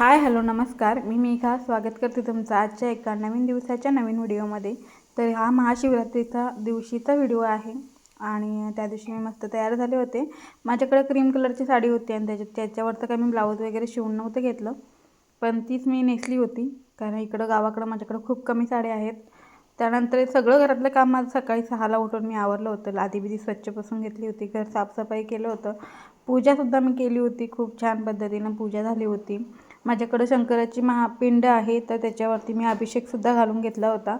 Hi hello नमस्कार. मी मेघा. स्वागत करते तुमचं आजच्या एका नवीन दिवसाच्या नवीन व्हिडिओमध्ये. तर हा महाशिवरात्रीचा दिवशीचा व्हिडिओ आहे आणि त्या दिवशी मी मस्त तयार झाले होते. माझ्याकडे क्रीम कलरची साडी होती आणि त्याच्या त्याच्यावरचं काही मी ब्लाऊज वगैरे शिवून नव्हतं घेतलं. पण तीच मी नेसली होती कारण इकडं गावाकडं माझ्याकडं खूप कमी साड्या आहेत. त्यानंतर सगळं घरातलं काम माझं सकाळी सहाला उठून मी आवरलं होतं. आधी बिधी स्वच्छ बसून घेतली होती घर साफसफाई केलं होतं. पूजासुद्धा मी केली होती खूप छान पद्धतीनं पूजा झाली होती. माझ्याकडं शंकराची महापिंड आहे तर त्याच्यावरती मी अभिषेकसुद्धा घालून घेतला होता.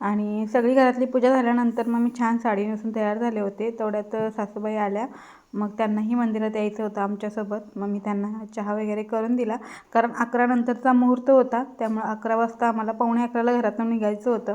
आणि सगळी घरातली पूजा झाल्यानंतर मग मी छान साडी नेसून तयार झाले होते. तेवढ्यात सासूबाई आल्या. मग त्यांनाही मंदिरात यायचं होतं आमच्यासोबत. मग मी त्यांना चहा वगैरे करून दिला. कारण अकरानंतरचा मुहूर्त होता. त्यामुळे अकरा वाजता आम्हाला पावणे अकराला घरातून निघायचं होतं.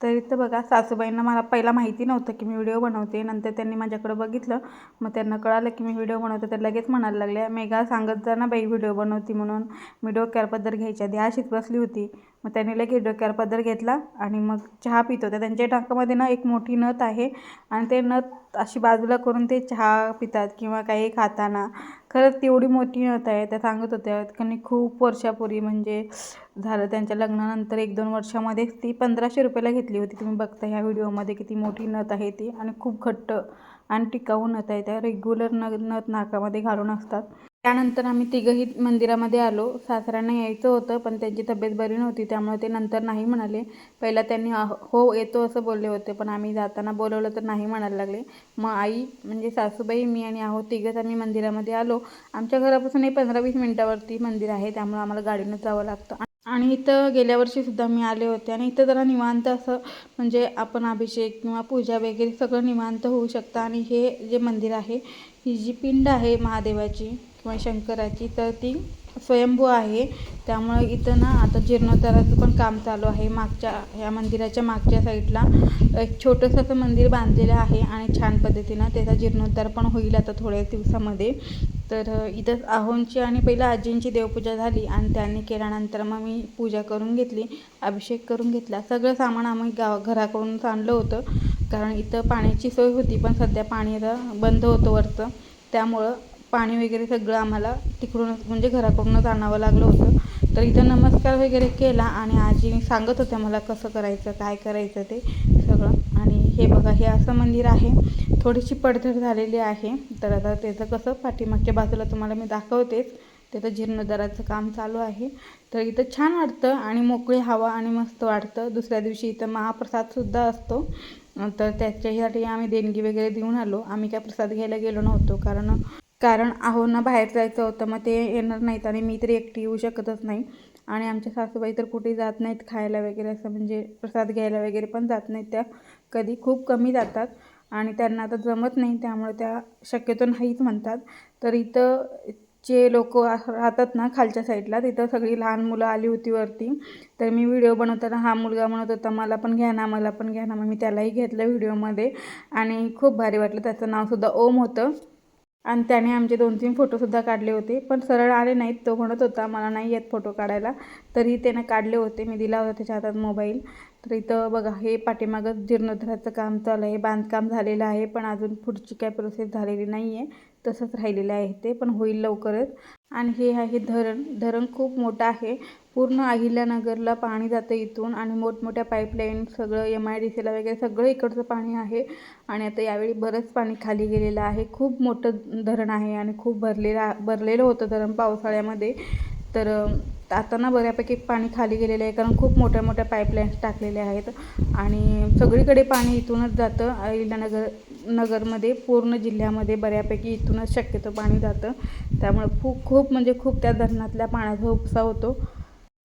तर इथं बघा सासूबाईंना मला पहिला माहिती नव्हतं की मी व्हिडिओ बनवते. नंतर त्यांनी माझ्याकडं बघितलं. मग त्यांना कळालं की मी व्हिडिओ बनवते. तर लगेच म्हणायला लागल्या मेघा सांगत जा ना बाई व्हिडिओ बनवती म्हणून. मी डोक्यावर पदर घ्यायच्या आधी अशीच बसली होती. मग त्यांनी लगेच डोक्यावर पदर घेतला आणि मग चहा पित होत्या त्यांच्या टाकामध्ये ना एक मोठी नथ आहे आणि ते नथ अशी बाजूला करून ते चहा पितात किंवा काही खाताना. खरंच तेवढी मोठी नथ आहे. त्या सांगत होत्या त्यांनी खूप वर्षापूर्वी म्हणजे झालं त्यांच्या लग्नानंतर एक दोन वर्षामध्येच ती पंधराशे रुपयाला घेतली होती. तुम्ही बघता ह्या व्हिडिओमध्ये किती मोठी नथ आहे ती आणि खूप घट्ट आणि टिकाऊ नथ आहे. त्या रेग्युलर न नथ नाकामध्ये घालून असतात. त्यानंतर आम्ही तिघंही मंदिरामध्ये आलो. सासऱ्यांना यायचं होतं पण त्यांची तब्येत बरी नव्हती. त्यामुळे ते नंतर नाही म्हणाले. पहिला त्यांनी हो येतो असं बोलले होते. पण आम्ही जाताना बोलवलं तर नाही म्हणायला लागले. मग आई म्हणजे सासूबाई मी आणि आहो तिघंच आम्ही मंदिरामध्ये आलो. आमच्या घरापासून हे पंधरा वीस मिनटावरती मंदिर आहे. त्यामुळे आम्हाला गाडीनं जावं लागतं. आणि इथं गेल्या वर्षीसुद्धा मी आले होते आणि इथं जरा निवांत असं म्हणजे आपण अभिषेक किंवा पूजा वगैरे सगळं निवांत होऊ शकतं. आणि हे जे मंदिर आहे ही जी पिंड आहे महादेवाची किंवा शंकराची तर ती स्वयंभू आहे. त्यामुळे इथं ना आता जीर्णोद्धाराचं पण काम चालू आहे. मागच्या ह्या मंदिराच्या मागच्या साईडला एक छोटंसं असं मंदिर बांधलेलं आहे आणि छान पद्धतीनं त्याचा जीर्णोद्धार पण होईल आता थोड्या दिवसामध्ये. तर इथं आहोंची आणि पहिलं आजींची देवपूजा झाली आणि त्यांनी केल्यानंतर मग मी पूजा करून घेतली अभिषेक करून घेतला. सगळं सामान आम्ही गाव घराकडूनच आणलं होतं. कारण इथं पाण्याची सोय होती पण सध्या पाणी आता बंद होतं वरचं. त्यामुळं पाणी वगैरे सगळं आम्हाला तिकडूनच म्हणजे घराकडूनच आणावं लागलं होतं. तर इथं नमस्कार वगैरे केला आणि आजीने सांगत होत्या मला कसं करायचं काय करायचं ते. हे बघा हे असं मंदिर आहे. थोडीशी पडझड झालेली आहे. तर आता त्याचं कसं पाठीमागच्या बाजूला तुम्हाला मी दाखवतेच. त्याचं जीर्णोद्धाराचं काम चालू आहे. तर इथं छान वाटतं आणि मोकळी हवा आणि मस्त वाटतं. दुसऱ्या दिवशी इथं महाप्रसादसुद्धा असतो. तर त्याच्यासाठी आम्ही देणगी वगैरे देऊन आलो. आम्ही काय प्रसाद घ्यायला गेलो नव्हतो. कारण कारण आहोंना बाहेर जायचं होतं. मग ते येणार नाहीत आणि मी तरी एकटी येऊ शकतच नाही. आणि आमच्या सासूबाई तर कुठे जात नाहीत खायला वगैरे. असं म्हणजे प्रसाद घ्यायला वगैरे पण जात नाहीत त्या. कधी खूप कमी जातात आणि त्यांना आता जमत नाही त्यामुळे त्या शक्यतो नाहीच म्हणतात. तर इथं जे लोक राहतात ना खालच्या साईडला तिथं सगळी लहान मुलं आली होती वरती. तर मी व्हिडिओ बनवताना हा मुलगा म्हणत होता मला पण घ्या ना मला पण घ्या ना. मग मी त्यालाही घेतलं व्हिडिओमध्ये आणि खूप भारी वाटलं. त्याचं नावसुद्धा ओम होतं. आणि त्याने आमचे दोन तीन फोटोसुद्धा काढले होते. पण सरळ आले नाहीत. तो म्हणत होता मला नाही येत फोटो काढायला. तरी त्यानं काढले होते. मी दिला होता त्याच्या हातात मोबाईल तर इथं बघा हे पाठीमागं जीर्णोद्धाराचं काम चालू आहे बांधकाम झालेलं आहे पण अजून पुढची काय प्रोसेस झालेली नाही आहे तसंच राहिलेलं आहे ते पण होईल लवकरच. आणि हे आहे धरण. धरण खूप मोठं आहे. पूर्ण अहिल्यानगरला पाणी जातं इथून आणि मोठमोठ्या पाईपलाईन सगळं एम आय डी सीला वगैरे सगळं इकडचं पाणी आहे. आणि आता यावेळी बरंच पाणी खाली गेलेलं आहे. खूप मोठं धरण आहे आणि खूप भरलेलं भरलेलं होतं धरण पावसाळ्यामध्ये. तर आता ना बऱ्यापैकी पाणी खाली गेलेलं आहे कारण खूप मोठ्या मोठ्या पाईपलाईन्स टाकलेल्या आहेत आणि सगळीकडे पाणी इथूनच जातं. अहिल्यानगर नगरमध्ये पूर्ण जिल्ह्यामध्ये बऱ्यापैकी इथूनच शक्यतो पाणी जातं. त्यामुळे खूप खूप म्हणजे खूप त्या धरणातल्या पाण्याचा उपसा होतो.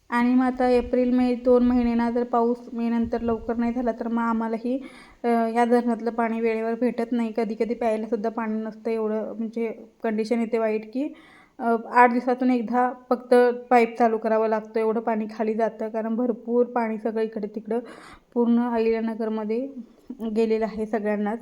आणि मग आता एप्रिल मे दोन महिने ना जर पाऊस मे नंतर लवकर नाही झाला तर मग आम्हालाही या धरणातलं पाणी वेळेवर भेटत नाही. कधी कधी प्यायलासुद्धा पाणी नसतं एवढं म्हणजे कंडिशन येते वाईट की. आठ दिवसातून एकदा फक्त पाईप चालू करावं लागतं एवढं पाणी खाली जातं. कारण भरपूर पाणी सगळं इकडे तिकडं पूर्ण अहिल्यानगरमध्ये गेलेलं आहे सगळ्यांनाच.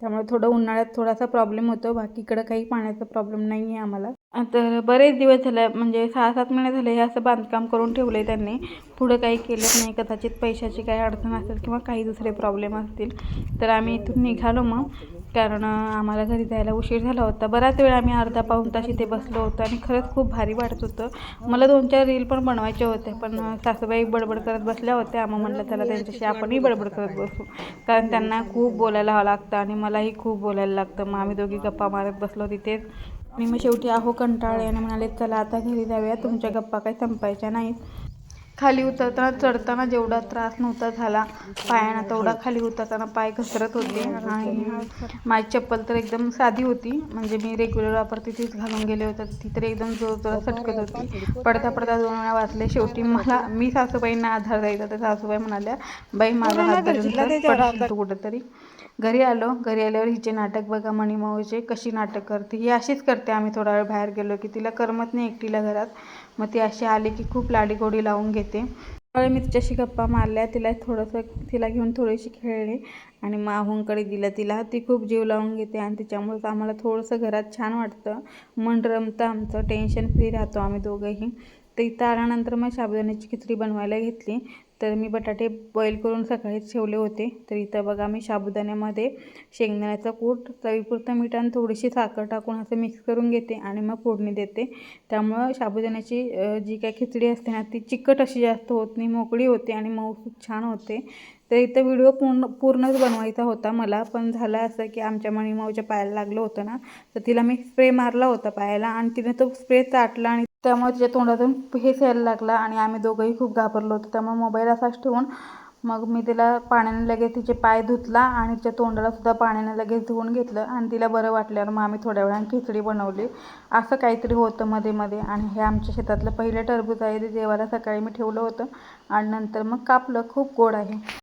त्यामुळे थोडं उन्हाळ्यात थोडासा प्रॉब्लेम होतो. बाकीकडं काही पाण्याचा प्रॉब्लेम नाही आहे आम्हाला. तर बरेच दिवस झाले म्हणजे सहा सात महिने झाले हे असं बांधकाम करून ठेवलं आहे त्यांनी. पुढं काही केलंच नाही. कदाचित पैशाची काही अडचण असेल किंवा काही दुसरे प्रॉब्लेम असतील तर आम्ही इथून निघालो मग. कारण आम्हाला घरी जायला उशीर झाला होता. बराच वेळ आम्ही अर्धा पाऊण तास इथे बसलो होतो आणि खरंच खूप भारी वाटत होतं. मला दोन चार रील पण बनवायचे होते पण सासूबाई बडबड करत बसल्या होत्या. मग म्हटलं चला त्यांच्याशी आपणही बडबड करत बसू. कारण त्यांना खूप बोलायला लागतं आणि मलाही खूप बोलायला लागतं. मग आम्ही दोघी गप्पा मारत बसलो तिथेच आणि मग शेवटी आहो कंटाळले आणि म्हणाले चला आता घरी जाऊया. तुमच्या गप्पा काही संपायच्या नाहीत. खाली उतरताना चढताना जेवढा त्रास नव्हता झाला पायानं तेवढा खाली उतरताना पाय घसरत होते आणि माझी चप्पल तर एकदम साधी होती. म्हणजे मी रेग्युलर वापरते तीच घालून गेले होते. ती तर एकदम जोर जोरात सटकत होती. पडता पडता दोन वेळा वाचले. शेवटी मला मी सासूबाईंना आधार द्यायचा तर सासूबाई म्हणाल्या बाई माझा हात धरून कुठंतरी. घरी आलो. घरी आल्यावर हिचे नाटक बघा मणिमाऊचे कशी नाटक करते? ही अशीच करते. आम्ही थोडा वेळ बाहेर गेलो की तिला करमत नाही एकटीला घरात. मग ती अशी आली की खूप लाडीगोडी लावून घेते. त्यावेळी मी तिच्याशी गप्पा मारल्या तिला थोडंसं तिला घेऊन थोडीशी खेळले आणि माहूंकडे दिलं तिला. ती खूप जीव लावून घेते आणि तिच्यामुळेच आम्हाला थोडंसं घरात छान वाटतं. मन रमतं आमचं टेन्शन फ्री राहतो आम्ही दोघंही. तर इथं आल्यानंतर मग साबुदाण्याची खिचडी बनवायला घेतली. तर मी बटाटे बॉईल करून सकाळीच ठेवले होते. तर इथं बघा मी साबुदाण्यामध्ये शेंगदाण्याचं कूट चवीपुरतं मीठ आणि थोडीशी साखर टाकून असं मिक्स करून घेते आणि मग फोडणी देते. त्यामुळं साबुदाण्याची जी काय खिचडी असते ना ती चिकट अशी जास्त होत नाही मोकळी होते आणि मऊ खूप छान होते. तर इथं व्हिडिओ पूर्ण पूर्णच बनवायचा होता मला. पण झालं असं की आमच्या मणिमाऊच्या पायाला लागलं होतं ना तर तिला मी स्प्रे मारला होता पायाला आणि तिने तो स्प्रे चाटला आणि त्यामुळे तिच्या तोंडातून हेच यायला लागला आणि आम्ही दोघंही खूप घाबरलो होतो. त्यामुळे मोबाईल असाच ठेवून मग मी तिला पाण्याने लगेच तिचे पाय धुतला आणि तिच्या तोंडाला सुद्धा पाण्याने लगेच धुवून घेतलं आणि तिला बरं वाटल्यावर मग आम्ही थोड्या वेळाने खिचडी बनवली. असं काहीतरी होतं मध्ये मध्ये आणि हे आमच्या शेतातलं पहिलं टरबूज आहे ते देवाला सकाळी मी ठेवलं होतं आणि नंतर मग कापलं. खूप गोड आहे.